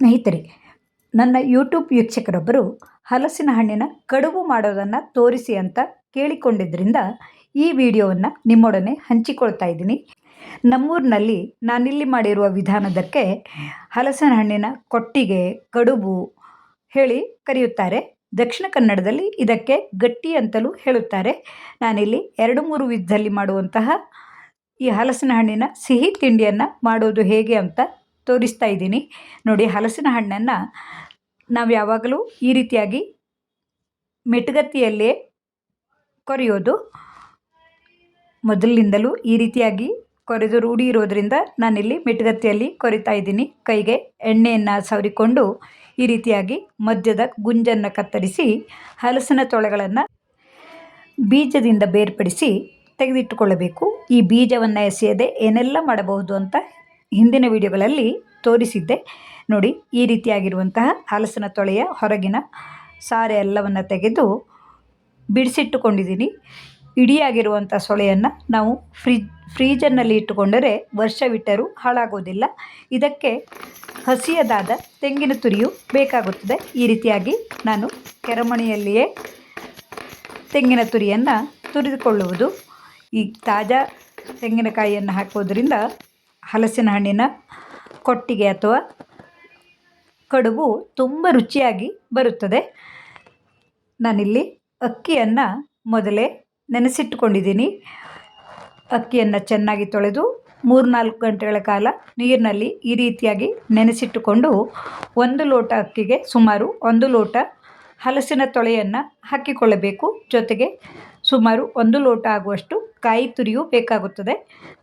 ಸ್ನೇಹಿತರೆ, ನನ್ನ ಯೂಟ್ಯೂಬ್ ವೀಕ್ಷಕರೊಬ್ಬರು ಹಲಸಿನ ಹಣ್ಣಿನ ಕಡುಬು ಮಾಡೋದನ್ನು ತೋರಿಸಿ ಅಂತ ಕೇಳಿಕೊಂಡಿದ್ದರಿಂದ ಈ ವಿಡಿಯೋವನ್ನು ನಿಮ್ಮೊಡನೆ ಹಂಚಿಕೊಳ್ತಾ ಇದ್ದೀನಿ. ನಮ್ಮೂರಿನಲ್ಲಿ ನಾನಿಲ್ಲಿ ಮಾಡಿರುವ ವಿಧಾನದಕ್ಕೆ ಹಲಸಿನ ಹಣ್ಣಿನ ಕೊಟ್ಟಿಗೆ, ಕಡುಬು ಹೇಳಿ ಕರೆಯುತ್ತಾರೆ. ದಕ್ಷಿಣ ಕನ್ನಡದಲ್ಲಿ ಇದಕ್ಕೆ ಗಟ್ಟಿ ಅಂತಲೂ ಹೇಳುತ್ತಾರೆ. ನಾನಿಲ್ಲಿ ಎರಡು ಮೂರು ವಿಧದಲ್ಲಿ ಮಾಡುವಂತಹ ಈ ಹಲಸಿನ ಹಣ್ಣಿನ ಸಿಹಿ ತಿಂಡಿಯನ್ನು ಮಾಡೋದು ಹೇಗೆ ಅಂತ ತೋರಿಸ್ತಾ ಇದ್ದೀನಿ. ನೋಡಿ, ಹಲಸಿನ ಹಣ್ಣನ್ನು ನಾವು ಯಾವಾಗಲೂ ಈ ರೀತಿಯಾಗಿ ಮೆಟ್ಟುಗತ್ತಿಯಲ್ಲೇ ಕೊರೆಯೋದು. ಮೊದಲಿನಿಂದಲೂ ಈ ರೀತಿಯಾಗಿ ಕೊರೆದು ರೂಢಿ ಇರೋದರಿಂದ ನಾನಿಲ್ಲಿ ಮೆಟುಗತ್ತಿಯಲ್ಲಿ ಕೊರಿತಾ ಇದ್ದೀನಿ. ಕೈಗೆ ಎಣ್ಣೆಯನ್ನು ಸವರಿಕೊಂಡು ಈ ರೀತಿಯಾಗಿ ಮಧ್ಯದ ಗುಂಜನ್ನು ಕತ್ತರಿಸಿ ಹಲಸಿನ ತೊಳೆಗಳನ್ನು ಬೀಜದಿಂದ ಬೇರ್ಪಡಿಸಿ ತೆಗೆದಿಟ್ಟುಕೊಳ್ಳಬೇಕು. ಈ ಬೀಜವನ್ನು ಎಸೆಯದೆ ಏನೆಲ್ಲ ಮಾಡಬಹುದು ಅಂತ ಹಿಂದಿನ ವಿಡಿಯೋಗಳಲ್ಲಿ ತೋರಿಸಿದ್ದೆ. ನೋಡಿ, ಈ ರೀತಿಯಾಗಿರುವಂತಹ ಹಲಸಿನ ತೊಳೆಯ ಹೊರಗಿನ ಸಾರೆ ಎಲ್ಲವನ್ನು ತೆಗೆದು ಬಿಡಿಸಿಟ್ಟುಕೊಂಡಿದ್ದೀನಿ. ಇಡಿಯಾಗಿರುವಂಥ ಸೊಳೆಯನ್ನು ನಾವು ಫ್ರಿಜ್ ಫ್ರೀಜರ್ನಲ್ಲಿ ಇಟ್ಟುಕೊಂಡರೆ ವರ್ಷವಿಟ್ಟರೂ ಹಾಳಾಗೋದಿಲ್ಲ. ಇದಕ್ಕೆ ಹಸಿಯದಾದ ತೆಂಗಿನ ತುರಿಯು ಬೇಕಾಗುತ್ತದೆ. ಈ ರೀತಿಯಾಗಿ ನಾನು ಕೆರಮಣಿಯಲ್ಲಿಯೇ ತೆಂಗಿನ ತುರಿಯನ್ನು ತುರಿದುಕೊಳ್ಳುವುದು. ಈ ತಾಜಾ ತೆಂಗಿನಕಾಯಿಯನ್ನು ಹಾಕೋದ್ರಿಂದ ಹಲಸಿನ ಹಣ್ಣಿನ ಕೊಟ್ಟಿಗೆ ಅಥವಾ ಕಡುಬು ತುಂಬ ರುಚಿಯಾಗಿ ಬರುತ್ತದೆ. ನಾನಿಲ್ಲಿ ಅಕ್ಕಿಯನ್ನು ಮೊದಲೇ ನೆನೆಸಿಟ್ಟುಕೊಂಡಿದ್ದೀನಿ ಅಕ್ಕಿಯನ್ನು ಚೆನ್ನಾಗಿ ತೊಳೆದು ಮೂರು ನಾಲ್ಕು ಗಂಟೆಗಳ ಕಾಲ ನೀರಿನಲ್ಲಿ ಈ ರೀತಿಯಾಗಿ ನೆನೆಸಿಟ್ಟುಕೊಂಡು ಒಂದು ಲೋಟ ಅಕ್ಕಿಗೆ ಸುಮಾರು ಒಂದು ಲೋಟ ಹಲಸಿನ ತೊಳೆಯನ್ನು ಹಾಕಿಕೊಳ್ಳಬೇಕು. ಜೊತೆಗೆ ಸುಮಾರು ಒಂದು ಲೋಟ ಆಗುವಷ್ಟು ಕಾಯಿ ತುರಿಯೂ ಬೇಕಾಗುತ್ತದೆ.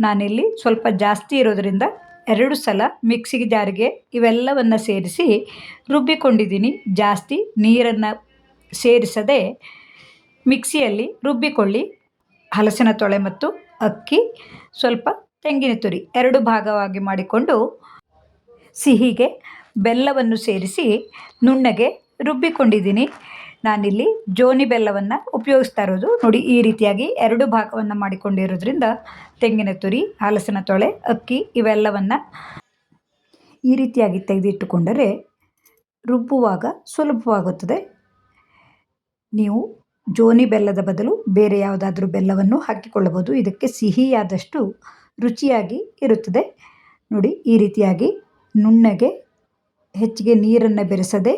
ನಾನಿಲ್ಲಿ ಸ್ವಲ್ಪ ಜಾಸ್ತಿ ಇರೋದರಿಂದ ಎರಡು ಸಲ ಮಿಕ್ಸಿಗೆ ಜಾರಿಗೆ ಇವೆಲ್ಲವನ್ನು ಸೇರಿಸಿ ರುಬ್ಬಿಕೊಂಡಿದ್ದೀನಿ. ಜಾಸ್ತಿ ನೀರನ್ನು ಸೇರಿಸದೆ ಮಿಕ್ಸಿಯಲ್ಲಿ ರುಬ್ಬಿಕೊಳ್ಳಿ. ಹಲಸಿನ ತೊಳೆ ಮತ್ತು ಅಕ್ಕಿ, ಸ್ವಲ್ಪ ತೆಂಗಿನ ತುರಿ ಎರಡು ಭಾಗವಾಗಿ ಮಾಡಿಕೊಂಡು ಸಿಹಿಗೆ ಬೆಲ್ಲವನ್ನು ಸೇರಿಸಿ ನುಣ್ಣಗೆ ರುಬ್ಬಿಕೊಂಡಿದ್ದೀನಿ. ನಾನಿಲ್ಲಿ ಜೋನಿ ಬೆಲ್ಲವನ್ನು ಉಪಯೋಗಿಸ್ತಾ ಇರೋದು. ನೋಡಿ, ಈ ರೀತಿಯಾಗಿ ಎರಡು ಭಾಗವನ್ನು ಮಾಡಿಕೊಂಡಿರೋದ್ರಿಂದ ತೆಂಗಿನ ತುರಿ, ಹಲಸಿನ ತೊಳೆ, ಅಕ್ಕಿ ಇವೆಲ್ಲವನ್ನು ಈ ರೀತಿಯಾಗಿ ತೆಗೆದಿಟ್ಟುಕೊಂಡರೆ ರುಬ್ಬುವಾಗ ಸುಲಭವಾಗುತ್ತದೆ. ನೀವು ಜೋನಿ ಬೆಲ್ಲದ ಬದಲು ಬೇರೆ ಯಾವುದಾದ್ರೂ ಬೆಲ್ಲವನ್ನು ಹಾಕಿಕೊಳ್ಳಬಹುದು. ಇದಕ್ಕೆ ಸಿಹಿಯಾದಷ್ಟು ರುಚಿಯಾಗಿ ಇರುತ್ತದೆ. ನೋಡಿ, ಈ ರೀತಿಯಾಗಿ ನುಣ್ಣಗೆ ಹೆಚ್ಚಿಗೆ ನೀರನ್ನು ಬೆರೆಸದೆ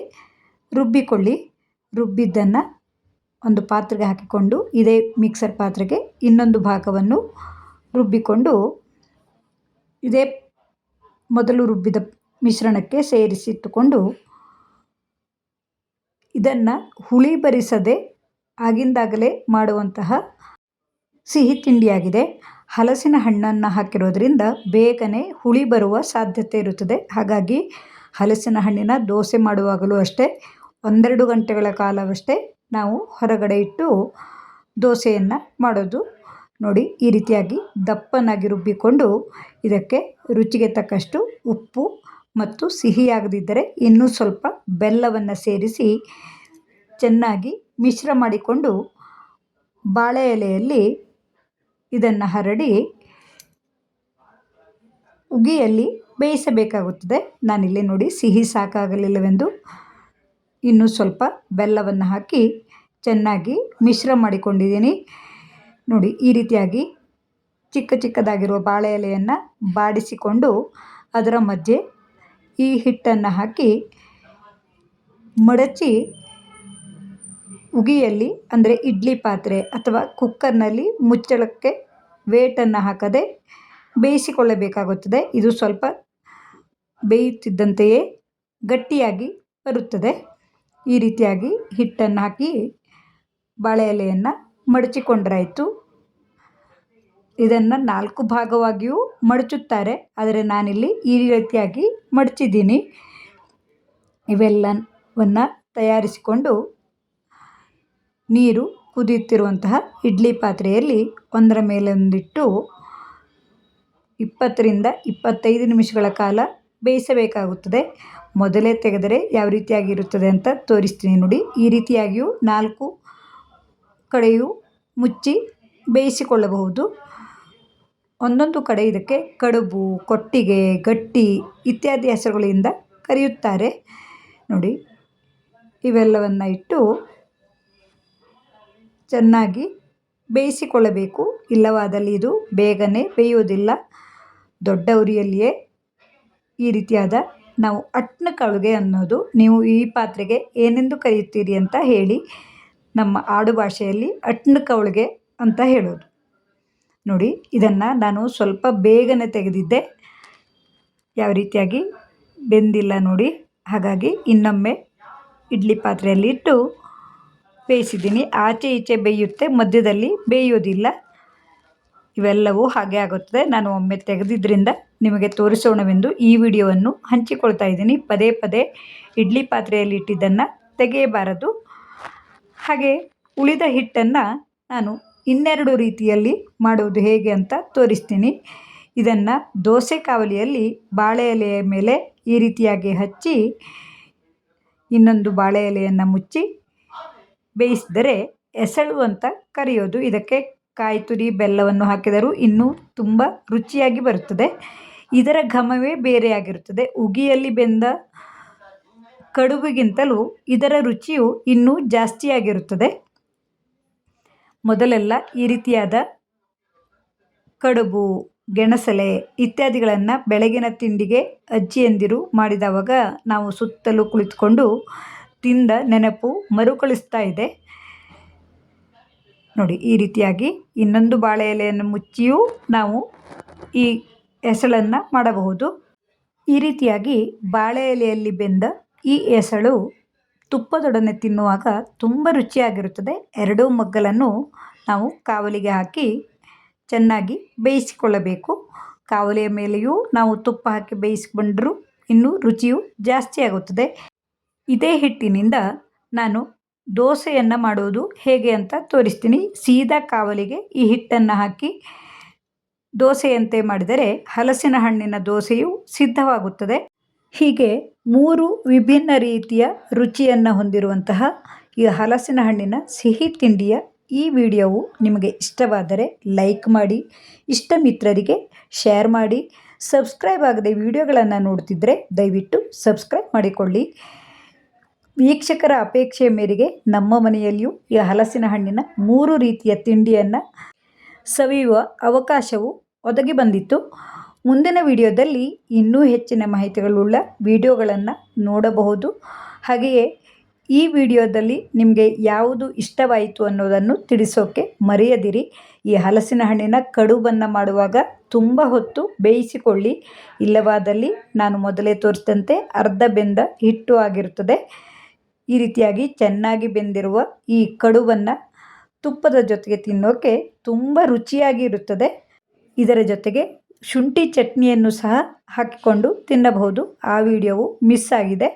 ರುಬ್ಬಿಕೊಳ್ಳಿ. ರುಬ್ಬಿದ್ದನ್ನು ಒಂದು ಪಾತ್ರೆಗೆ ಹಾಕಿಕೊಂಡು ಇದೇ ಮಿಕ್ಸರ್ ಪಾತ್ರೆಗೆ ಇನ್ನೊಂದು ಭಾಗವನ್ನು ರುಬ್ಬಿಕೊಂಡು ಇದೇ ಮೊದಲು ರುಬ್ಬಿದ ಮಿಶ್ರಣಕ್ಕೆ ಸೇರಿಸಿಟ್ಟುಕೊಂಡು ಇದನ್ನು ಹುಳಿ ಬರಿಸದೆ ಆಗಿಂದಾಗಲೇ ಮಾಡುವಂತಹ ಸಿಹಿ ತಿಂಡಿಯಾಗಿದೆ. ಹಲಸಿನ ಹಣ್ಣನ್ನು ಹಾಕಿರೋದ್ರಿಂದ ಬೇಗನೆ ಹುಳಿ ಬರುವ ಸಾಧ್ಯತೆ ಇರುತ್ತದೆ. ಹಾಗಾಗಿ ಹಲಸಿನ ಹಣ್ಣಿನ ದೋಸೆ ಮಾಡುವಾಗಲೂ ಅಷ್ಟೇ ಒಂದೆರಡು ಗಂಟೆಗಳ ಕಾಲವಷ್ಟೇ ನಾವು ಹೊರಗಡೆ ಇಟ್ಟು ದೋಸೆಯನ್ನು ಮಾಡೋದು. ನೋಡಿ, ಈ ರೀತಿಯಾಗಿ ದಪ್ಪನಾಗಿ ರುಬ್ಬಿಕೊಂಡು ಇದಕ್ಕೆ ರುಚಿಗೆ ತಕ್ಕಷ್ಟು ಉಪ್ಪು ಮತ್ತು ಸಿಹಿಯಾಗದಿದ್ದರೆ ಇನ್ನೂ ಸ್ವಲ್ಪ ಬೆಲ್ಲವನ್ನು ಸೇರಿಸಿ ಚೆನ್ನಾಗಿ ಮಿಶ್ರ ಮಾಡಿಕೊಂಡು ಬಾಳೆ ಎಲೆಯಲ್ಲಿ ಇದನ್ನು ಹರಡಿ ಉಗಿಯಲ್ಲಿ ಬೇಯಿಸಬೇಕಾಗುತ್ತದೆ. ನಾನಿಲ್ಲಿ ನೋಡಿ, ಸಿಹಿ ಸಾಕಾಗಲಿಲ್ಲವೆಂದು ಇನ್ನೂ ಸ್ವಲ್ಪ ಬೆಲ್ಲವನ್ನು ಹಾಕಿ ಚೆನ್ನಾಗಿ ಮಿಶ್ರ ಮಾಡಿಕೊಂಡಿದ್ದೀನಿ. ನೋಡಿ, ಈ ರೀತಿಯಾಗಿ ಚಿಕ್ಕ ಚಿಕ್ಕದಾಗಿರುವ ಬಾಳೆ ಎಲೆಯನ್ನು ಬಾಡಿಸಿಕೊಂಡು ಅದರ ಮಧ್ಯೆ ಈ ಹಿಟ್ಟನ್ನು ಹಾಕಿ ಮಡಚಿ ಉಗಿಯಲ್ಲಿ, ಅಂದರೆ ಇಡ್ಲಿ ಪಾತ್ರೆ ಅಥವಾ ಕುಕ್ಕರ್ನಲ್ಲಿ ಮುಚ್ಚಳಕ್ಕೆ ವೇಟನ್ನು ಹಾಕದೆ ಬೇಯಿಸಿಕೊಳ್ಳಬೇಕಾಗುತ್ತದೆ. ಇದು ಸ್ವಲ್ಪ ಬೇಯುತ್ತಿದ್ದಂತೆಯೇ ಗಟ್ಟಿಯಾಗಿ ಬರುತ್ತದೆ. ಈ ರೀತಿಯಾಗಿ ಹಿಟ್ಟನ್ನು ಹಾಕಿ ಬಾಳೆ ಎಲೆಯನ್ನು ಮಡಚಿಕೊಂಡ್ರಾಯಿತು. ಇದನ್ನು ನಾಲ್ಕು ಭಾಗವಾಗಿಯೂ ಮಡಚುತ್ತಾರೆ. ಆದರೆ ನಾನಿಲ್ಲಿ ಈ ರೀತಿಯಾಗಿ ಮಡಚಿದ್ದೀನಿ. ಇವೆಲ್ಲವನ್ನು ತಯಾರಿಸಿಕೊಂಡು ನೀರು ಕುದಿಯುತ್ತಿರುವಂತಹ ಇಡ್ಲಿ ಪಾತ್ರೆಯಲ್ಲಿ ಒಂದರ ಮೇಲೊಂದಿಟ್ಟು ಇಪ್ಪತ್ತರಿಂದ ಇಪ್ಪತ್ತೈದು ನಿಮಿಷಗಳ ಕಾಲ ಬೇಯಿಸಬೇಕಾಗುತ್ತದೆ. ಮೊದಲೇ ತೆಗೆದರೆ ಯಾವ ರೀತಿಯಾಗಿರುತ್ತದೆ ಅಂತ ತೋರಿಸ್ತೀನಿ ನೋಡಿ. ಈ ರೀತಿಯಾಗಿಯೂ ನಾಲ್ಕು ಕಡೆಯೂ ಮುಚ್ಚಿ ಬೇಯಿಸಿಕೊಳ್ಳಬಹುದು. ಒಂದೊಂದು ಕಡೆ ಇದಕ್ಕೆ ಕಡುಬು, ಕೊಟ್ಟಿಗೆ, ಗಟ್ಟಿ ಇತ್ಯಾದಿ ಹೆಸರುಗಳಿಂದ ಕರೆಯುತ್ತಾರೆ. ನೋಡಿ, ಇವೆಲ್ಲವನ್ನು ಇಟ್ಟು ಚೆನ್ನಾಗಿ ಬೇಯಿಸಿಕೊಳ್ಳಬೇಕು. ಇಲ್ಲವಾದಲ್ಲಿ ಇದು ಬೇಗನೆ ಬೇಯುವುದಿಲ್ಲ ದೊಡ್ಡ ಉರಿಯಲ್ಲಿಯೇ ಈ ರೀತಿಯಾದ ನಾವು ಅಟ್ನ ಕಾಳುಗೆ ಅನ್ನೋದು ನೀವು ಈ ಪಾತ್ರೆಗೆ ಏನೆಂದು ಕರೆಯುತ್ತೀರಿ ಅಂತ ಹೇಳಿ ನಮ್ಮ ಆಡು ಭಾಷೆಯಲ್ಲಿ ಅಟ್ನ ಕೌಳಿಗೆ ಅಂತ ಹೇಳೋದು. ನೋಡಿ, ಇದನ್ನು ನಾನು ಸ್ವಲ್ಪ ಬೇಗನೆ ತೆಗೆದಿದ್ದೆ. ಯಾವ ರೀತಿಯಾಗಿ? ಬೆಂದಿಲ್ಲ ನೋಡಿ. ಹಾಗಾಗಿ ಇನ್ನೊಮ್ಮೆ ಇಡ್ಲಿ ಪಾತ್ರೆಯಲ್ಲಿ ಇಟ್ಟು ಬೇಯಿಸಿದ್ದೀನಿ. ಆಚೆ ಈಚೆ ಬೇಯುತ್ತೆ, ಮಧ್ಯದಲ್ಲಿ ಬೇಯೋದಿಲ್ಲ. ಇವೆಲ್ಲವೂ ಹಾಗೆ ಆಗುತ್ತದೆ. ನಾನು ಒಮ್ಮೆ ತೆಗೆದಿದ್ದರಿಂದ ನಿಮಗೆ ತೋರಿಸೋಣವೆಂದು ಈ ವಿಡಿಯೋವನ್ನು ಹಂಚಿಕೊಳ್ತಾ ಇದ್ದೀನಿ. ಪದೇ ಪದೇ ಇಡ್ಲಿ ಪಾತ್ರೆಯಲ್ಲಿ ಇಟ್ಟಿದ್ದನ್ನು ತೆಗೆಯಬಾರದು. ಹಾಗೆ ಉಳಿದ ಹಿಟ್ಟನ್ನು ನಾನು ಇನ್ನೆರಡು ರೀತಿಯಲ್ಲಿ ಮಾಡುವುದು ಹೇಗೆ ಅಂತ ತೋರಿಸ್ತೀನಿ. ಇದನ್ನು ದೋಸೆ ಕಾವಲಿಯಲ್ಲಿ ಬಾಳೆ ಎಲೆಯ ಮೇಲೆ ಈ ರೀತಿಯಾಗಿ ಹಚ್ಚಿ, ಇನ್ನೊಂದು ಬಾಳೆ ಎಲೆಯನ್ನು ಮುಚ್ಚಿ ಬೇಯಿಸಿದರೆ ಎಸಳು ಅಂತ ಕರೆಯೋದು. ಇದಕ್ಕೆ ಕಾಯಿ ತುರಿ ಬೆಲ್ಲವನ್ನು ಹಾಕಿದರೂ ಇನ್ನೂ ತುಂಬ ರುಚಿಯಾಗಿ ಬರುತ್ತದೆ. ಇದರ ಘಮವೇ ಬೇರೆಯಾಗಿರುತ್ತದೆ. ಉಗಿಯಲ್ಲಿ ಬೆಂದ ಕಡುಬಿಗಿಂತಲೂ ಇದರ ರುಚಿಯು ಇನ್ನೂ ಜಾಸ್ತಿಯಾಗಿರುತ್ತದೆ. ಮೊದಲೆಲ್ಲ ಈ ರೀತಿಯಾದ ಕಡುಬು, ಗೆಣಸಲೆ ಇತ್ಯಾದಿಗಳನ್ನು ಬೆಳಗಿನ ತಿಂಡಿಗೆ ಅಜ್ಜಿಯಂದಿರು ಮಾಡಿದವಾಗ ನಾವು ಸುತ್ತಲೂ ಕುಳಿತುಕೊಂಡು ತಿಂದ ನೆನಪು ಮರುಕಳಿಸ್ತಾ ಇದೆ. ನೋಡಿ, ಈ ರೀತಿಯಾಗಿ ಇನ್ನೊಂದು ಬಾಳೆ ಎಲೆಯನ್ನು ಮುಚ್ಚಿಯೂ ನಾವು ಈ ಎಸಳನ್ನು ಮಾಡಬಹುದು. ಈ ರೀತಿಯಾಗಿ ಬಾಳೆ ಎಲೆಯಲ್ಲಿ ಬೆಂದ ಈ ಎಸಳು ತುಪ್ಪದೊಡನೆ ತಿನ್ನುವಾಗ ತುಂಬ ರುಚಿಯಾಗಿರುತ್ತದೆ. ಎರಡೂ ಮಗ್ಗಲನ್ನು ನಾವು ಕಾವಲಿಗೆ ಹಾಕಿ ಚೆನ್ನಾಗಿ ಬೇಯಿಸಿಕೊಳ್ಳಬೇಕು. ಕಾವಲಿಯ ಮೇಲೆಯೂ ನಾವು ತುಪ್ಪ ಹಾಕಿ ಬೇಯಿಸಿಕೊಂಡರೂ ಇನ್ನೂ ರುಚಿಯು ಜಾಸ್ತಿ ಆಗುತ್ತದೆ ಇದೇ ಹಿಟ್ಟಿನಿಂದ ನಾನು ದೋಸೆಯನ್ನು ಮಾಡುವುದು ಹೇಗೆ ಅಂತ ತೋರಿಸ್ತೀನಿ. ಸೀದಾ ಕಾವಲಿಗೆ ಈ ಹಿಟ್ಟನ್ನು ಹಾಕಿ ದೋಸೆಯಂತೆ ಮಾಡಿದರೆ ಹಲಸಿನ ಹಣ್ಣಿನ ದೋಸೆಯು ಸಿದ್ಧವಾಗುತ್ತದೆ. ಹೀಗೆ ಮೂರು ವಿಭಿನ್ನ ರೀತಿಯ ರುಚಿಯನ್ನು ಹೊಂದಿರುವಂತಹ ಈ ಹಲಸಿನ ಹಣ್ಣಿನ ಸಿಹಿ ತಿಂಡಿಯ ಈ ವಿಡಿಯೋವು ನಿಮಗೆ ಇಷ್ಟವಾದರೆ ಲೈಕ್ ಮಾಡಿ, ಇಷ್ಟ ಮಿತ್ರರಿಗೆ ಶೇರ್ ಮಾಡಿ, ಸಬ್ಸ್ಕ್ರೈಬ್ ಆಗದೆ ವಿಡಿಯೋಗಳನ್ನು ನೋಡ್ತಿದ್ದರೆ ದಯವಿಟ್ಟು ಸಬ್ಸ್ಕ್ರೈಬ್ ಮಾಡಿಕೊಳ್ಳಿ. ವೀಕ್ಷಕರ ಅಪೇಕ್ಷೆಯ ಮೇರೆಗೆ ನಮ್ಮ ಮನೆಯಲ್ಲಿಯೂ ಈ ಹಲಸಿನ ಹಣ್ಣಿನ ಮೂರು ರೀತಿಯ ತಿಂಡಿಯನ್ನು ಸವಿಯುವ ಅವಕಾಶವು ಒದಗಿ ಬಂದಿತ್ತು. ಮುಂದಿನ ವಿಡಿಯೋದಲ್ಲಿ ಇನ್ನೂ ಹೆಚ್ಚಿನ ಮಾಹಿತಿಗಳುಳ್ಳ ವಿಡಿಯೋಗಳನ್ನು ನೋಡಬಹುದು. ಹಾಗೆಯೇ ಈ ವಿಡಿಯೋದಲ್ಲಿ ನಿಮಗೆ ಯಾವುದು ಇಷ್ಟವಾಯಿತು ಅನ್ನೋದನ್ನು ತಿಳಿಸೋಕೆ ಮರೆಯದಿರಿ. ಈ ಹಲಸಿನ ಹಣ್ಣಿನ ಕಡುಬನ್ನು ಮಾಡುವಾಗ ತುಂಬ ಹೊತ್ತು ಬೇಯಿಸಿಕೊಳ್ಳಿ. ಇಲ್ಲವಾದಲ್ಲಿ ನಾನು ಮೊದಲೇ ತೋರಿಸಿದಂತೆ ಅರ್ಧ ಬೆಂದ ಹಿಟ್ಟು ಆಗಿರುತ್ತದೆ. ಈ ರೀತಿಯಾಗಿ ಚೆನ್ನಾಗಿ ಬೆಂದಿರುವ ಈ ಕಡುಬನ್ನು ತುಪ್ಪದ ಜೊತೆಗೆ ತಿನ್ನೋಕ್ಕೆ ತುಂಬ ರುಚಿಯಾಗಿ ಇರುತ್ತದೆ. ಇದರ ಜೊತೆಗೆ ಶುಂಠಿ ಚಟ್ನಿಯನ್ನು ಸಹ ಹಾಕಿಕೊಂಡು ತಿನ್ನಬಹುದು. ಆ ವಿಡಿಯೋವು ಮಿಸ್ ಆಗಿದೆ.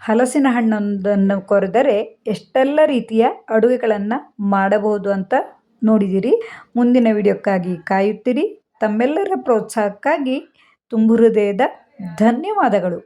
ಹಲಸಿನ ಹಣ್ಣೊಂದನ್ನು ಕೊರೆದರೆ ಎಷ್ಟೆಲ್ಲ ರೀತಿಯ ಅಡುಗೆಗಳನ್ನು ಮಾಡಬಹುದು ಅಂತ ನೋಡಿದಿರಿ. ಮುಂದಿನ ವಿಡಿಯೋಕ್ಕಾಗಿ ಕಾಯುತ್ತೀರಿ. ತಮ್ಮೆಲ್ಲರ ಪ್ರೋತ್ಸಾಹಕ್ಕಾಗಿ ತುಂಬು ಹೃದಯದ ಧನ್ಯವಾದಗಳು.